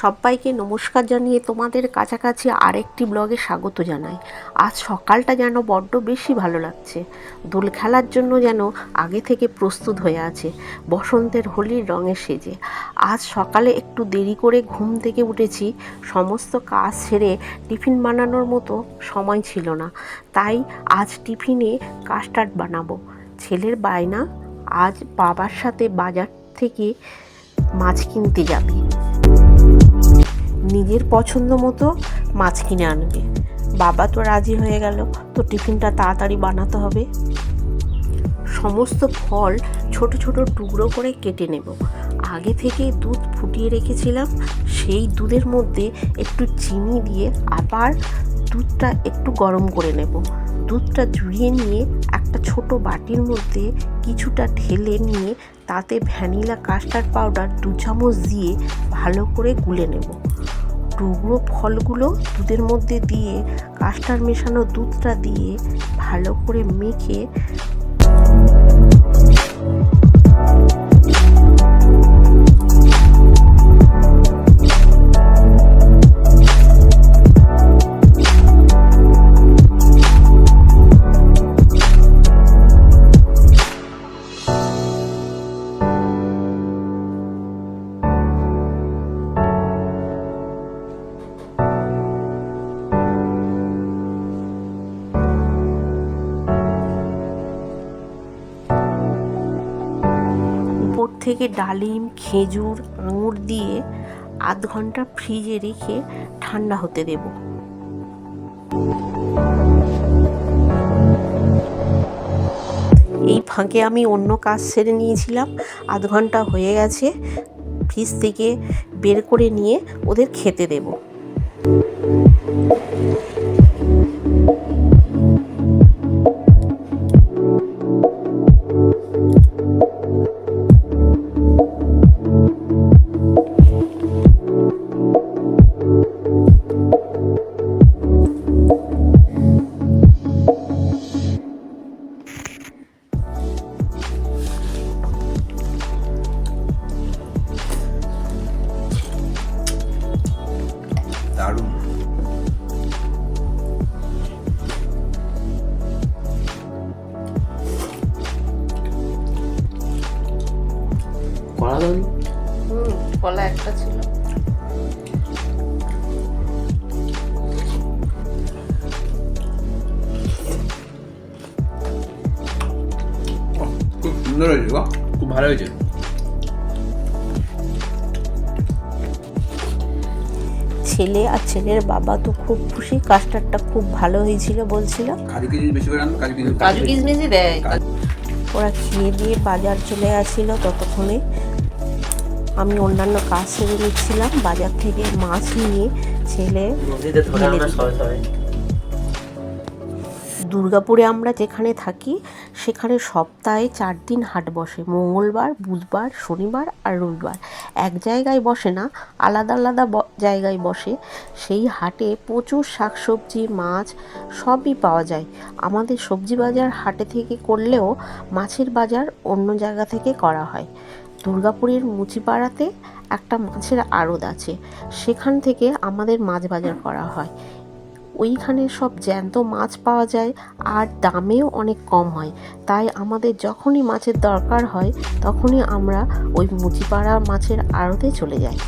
সবাইকে নমস্কার জানিয়ে তোমাদের কাছাকাছি আরেকটি ব্লগে স্বাগত জানাই। আজ সকালটা যেন বড্ড বেশি ভালো লাগছে। দোল খেলার জন্য যেন আগে থেকে প্রস্তুত হয়ে আছে। বসন্তের হোলির রঙে সেজে। আজ সকালে একটু দেরি করে ঘুম থেকে উঠেছি। সমস্ত কাজ সেরে টিফিন বানানোর মতো সময় ছিল না। তাই আজ টিফিনে কাস্টার্ড বানাবো। ছেলের বায়না, আজ বাবার সাথে বাজার থেকে মাছ কিনতে যাবে। নিজের পছন্দ মতো মাছ কিনে আনবে। বাবা তো রাজি হয়ে গেল, তো টিফিনটা তাড়াতাড়ি বানাতে হবে। সমস্ত ফল ছোট ছোট টুকরো করে কেটে নেব। আগে থেকে দুধ ফুটিয়ে রেখেছিলাম, সেই দুধের মধ্যে একটু চিনি দিয়ে আবার দুধটা একটু গরম করে নেব। দুধটা জুড়িয়ে নিয়ে একটা ছোট বাটির মধ্যে কিছুটা ঢেলে নিয়ে তাতে ভ্যানিলা কাস্টার্ড পাউডার দু চামচ দিয়ে ভালো করে গুলে নেব। টুকরো ফলগুলো দুধের মধ্যে দিয়ে কাস্টার্ড মেশানো দুধটা দিয়ে ভালো করে মেখে থেকে ডালিম, খেজুর আঙুর দিয়ে আধ ঘণ্টা ফ্রিজে রেখে ঠান্ডা হতে দেব। এই ফাঁকে আমি অন্য কাজ সেরে নিয়েছিলাম। আধ ঘণ্টা হয়ে গেছে, ফ্রিজ থেকে বের করে নিয়ে ওদের খেতে দেবো। ছেলে আর ছেলের বাবা তো খুব খুশি। কাস্টারটা খুব ভালো হয়েছিল বলছিল। কাজু কিশমিশ বেশি করে আনব কাজু কিশমিশই দেয়। ওরা খেয়ে দিয়ে বাজার চলে আসছিল ততক্ষণে। আমি অন্যান্য কাজ সেরে নিচ্ছিলাম। বাজার থেকে মাছ নিয়ে ছেলে নদীতে ধরে ঢেলে আমরা দিল। সবাই সবাই। দুর্গাপুরে আমরা যেখানে থাকি সেখানে সপ্তাহে চার দিন হাট বসে। মঙ্গলবার, বুধবার, শনিবার আর রবিবার। এক জায়গায় বসে না, আলাদা আলাদা জায়গায় বসে। সেই হাটে প্রচুর শাকসবজি, মাছ সবই পাওয়া যায়। আমাদের সবজি বাজার হাটে থেকে করলেও মাছের বাজার অন্য জায়গা থেকে করা হয়। দুর্গাপুরের মুচিপাড়াতে একটা মাছের আড়ত আছে। সেখান থেকে আমাদের মাছ বাজার করা হয়। ওইখানে সব জ্যান্ত মাছ পাওয়া যায় আর দামেও অনেক কম হয়। তাই আমাদের যখনই মাছের দরকার হয়, তখনই আমরা ওই মুচিপাড়া মাছের আড়তে চলে যাই।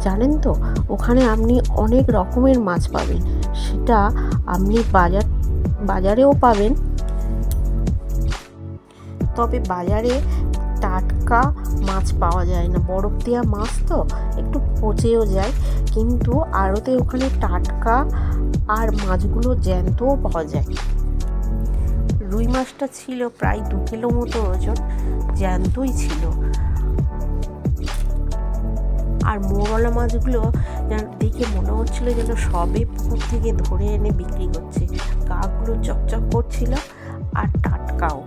জানেন তো, ওখানে আপনি অনেক রকমের মাছ পাবেন। সেটা আপনি বাজার, বাজারেও পাবেন। তবে বাজারে টাটকা মাছ পাওয়া যায় না। বরফ দেওয়া মাছ তো একটু পচেও যায়। কিন্তু আড়তে ওখানে টাটকা আর মাছগুলো জ্যান্তও পাওয়া যায়। রুই মাছটা ছিল প্রায় দু কিলো মতো ওজন, জ্যান্তই ছিল। আর মোরলা মাছগুলো দেখে মনে হচ্ছিল যেন সবে পুকুর থেকে ধরে এনে বিক্রি করছে। গাগুলো চকচক করছিল আর টাটকাও।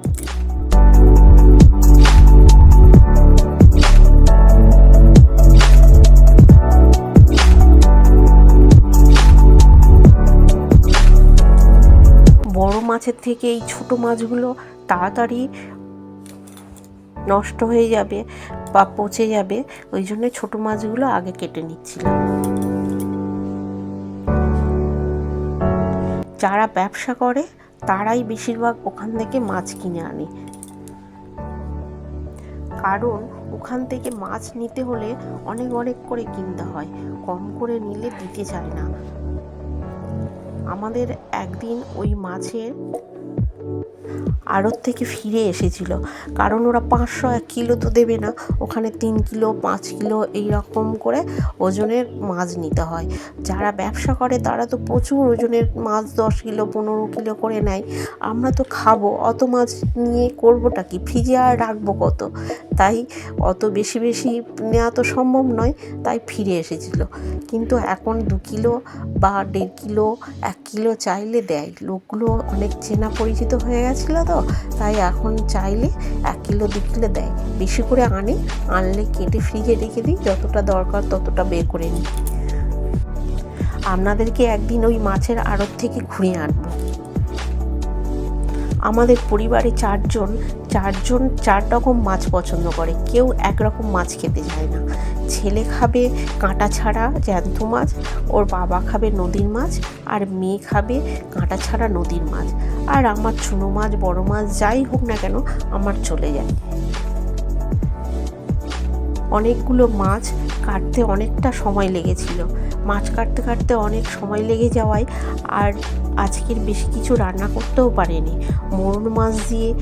মাছের থেকে এই ছোট মাছগুলো তাড়াতাড়ি নষ্ট হয়ে যাবে বা পচে যাবে, ওই জন্য ছোটো মাছগুলো আগে কেটে নিচ্ছিলাম। যারা ব্যবসা করে, তারাই বেশিরভাগ ওখান থেকে মাছ কিনে আনে। কারণ ওখান থেকে মাছ নিতে হলে অনেক অনেক করে কিনতে হয়, কম করে নিলে দিতে চায় না। আমাদের একদিন ওই মাছের আড়ত থেকে ফিরে এসেছিল। কারণ ওরা পাঁচশো এক কিলো তো দেবে না, ওখানে তিন কিলো, পাঁচ কিলো এই রকম করে ওজনের মাছ নিতে হয়। যারা ব্যবসা করে তারা তো প্রচুর ওজনের মাছ, দশ কিলো, পনেরো কিলো করে নেয়। আমরা তো খাব, অত মাছ নিয়ে করবোটা কি? ফ্রিজে আর রাখব কত? তাই অত বেশি বেশি নেওয়া তো সম্ভব নয়, তাই ফিরে এসেছিল। কিন্তু এখন দু কিলো বা দেড় কিলো, এক কিলো চাইলে দেয়। লোকগুলো অনেক চেনা পরিচিত হয়ে গেছিল তো তাই এখন চাইলে এক কিলো, দু কিলো দেয়। বেশি করে আনে, আনলে কেটে ফ্রিজে রেখে দিই, যতটা দরকার ততটা বের করে নিই। আপনাদেরকে একদিন ওই মাছের আড়ত থেকে ঘুরে আনব। আমাদের পরিবারে চারজন চারজন চার রকম মাছ পছন্দ করে। কেউ একরকম মাছ খেতে চায় না। ছেলে খাবে কাঁটা ছাড়া জ্যান্ত মাছ, ওর বাবা খাবে নদীর মাছ, আর মেয়ে খাবে কাঁটা ছাড়া নদীর মাছ। আর আমার চুনো মাছ, বড় মাছ যাই হোক না কেন, আমার চলে যায়। অনেকগুলো মাছ কাটতে অনেকটা সময় লেগেছিল। মাছ কাটতে কাটতে অনেক সময় লেগে যাওয়ায়, আর আজকের বেশি কিছু রান্না করতেও পারেনি। মোরণ মাছ দিয়ে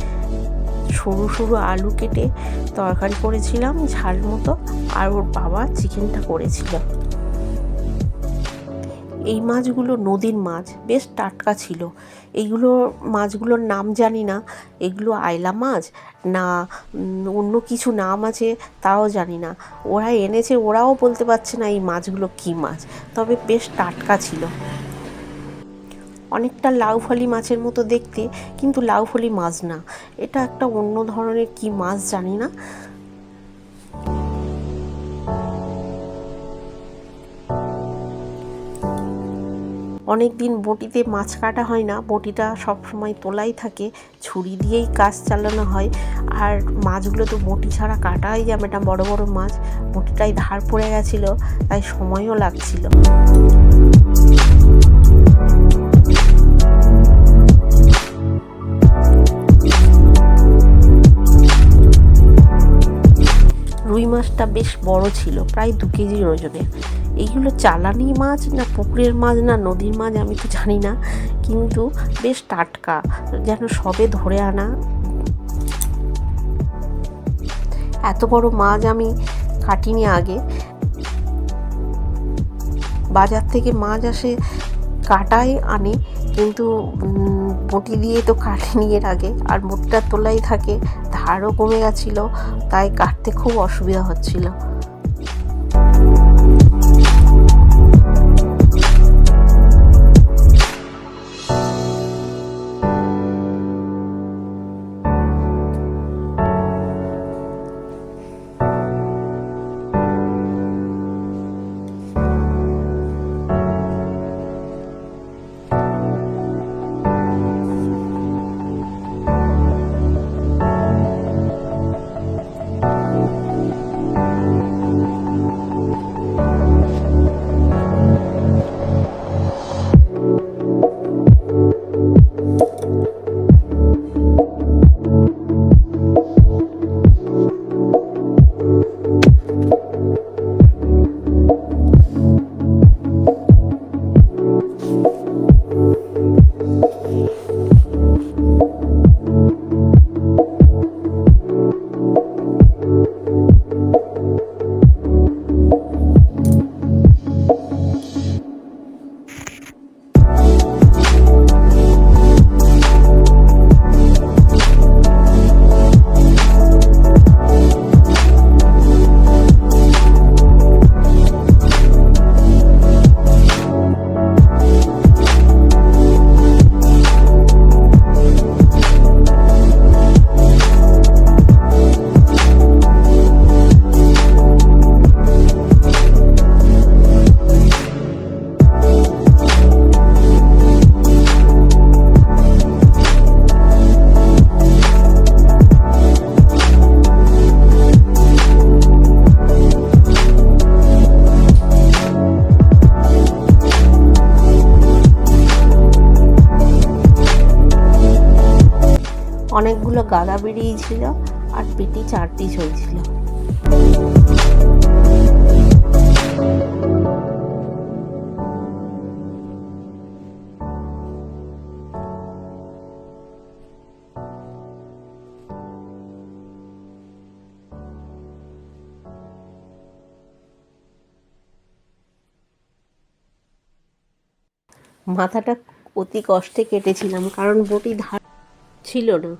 সরু সরু আলু কেটে তরকারি করেছিলাম, ঝাল মতো, আর ওর বাবা চিকেনটা করেছিল। এই মাছগুলো নদীর মাছ, বেশ টাটকা ছিল। এইগুলো মাছগুলোর নাম জানি না, এগুলো আয়লা মাছ না অন্য কিছু নাম আছে তাও জানি না। ওরা এনেছে, ওরাও বলতে পারছে না এই মাছগুলো কী মাছ, তবে বেশ টাটকা ছিল। অনেকটা লাউফালি মাছের মতো দেখতে, কিন্তু লাউফালি মাছ না। এটা একটা অন্য ধরনের কি মাছ জানি না। অনেক দিন বটিতে মাছ কাটা হয় না, বটিটা সব সময় তোলাই থাকে, ছুরি দিয়েই কাজ চালানো হয়। আর মাছগুলো তো বটি ছাড়া কাটাই যাবে না, বড় বড় মাছ। বটিটাই ধার পড়ে গেছিল, তাই সময়ও লাগছিল। রুই মাছটা বেশ বড় ছিল, প্রায় দু কেজির ওজনের। এইগুলো চালানি মাছ না পুকুরের মাছ না নদীর মাছ আমি তো জানি না, কিন্তু বেশ টাটকা, যেন সবে ধরে আনা। এত বড় মাছ আমি কাটিনি আগে। বাজার থেকে মাছ আসে কাটাই আনে, কিন্তু বটি দিয়ে তো কাটেনি এর আগে, আর মোটটা তোলাই থাকে ধারও কমে গেছিল তাই কাটতে খুব অসুবিধা হচ্ছিল। গাদা বেরিয়েছিল আর পেটি চার পিস হয়েছিল মাথাটা অতি কষ্টে কেটেছিলাম, কারণ বটি ধার ছিল না।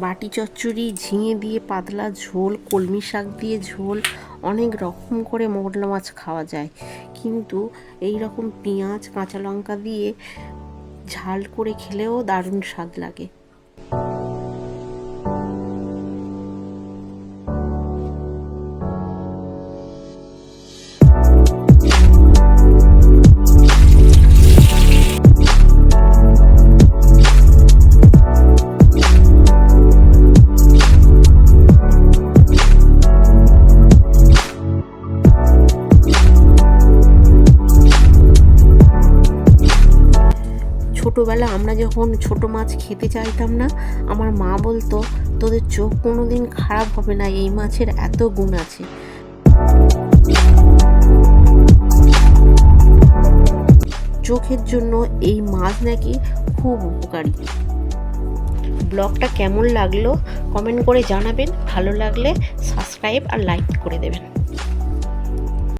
বাটি চচ্চড়ি, ঝিঙে দিয়ে পাতলা ঝোল, কলমি শাক দিয়ে ঝোল, অনেক রকম করে মোগলা মাছ খাওয়া যায়। কিন্তু এই রকম পেঁয়াজ, কাঁচা লঙ্কা দিয়ে ঝাল করে খেলেও দারুণ স্বাদ লাগে। ছোটোবেলা আমরা যখন ছোট মাছ খেতে চাইতাম না, আমার মা বলতো, তোদের চোখ কোনো দিন খারাপ হবে না, এই মাছের এত গুণ আছে। চোখের জন্য এই মাছ নাকি খুব উপকারী। ব্লগটা কেমন লাগল কমেন্ট করে জানাবেন, ভালো লাগলে সাবস্ক্রাইব আর লাইক করে দেবেন।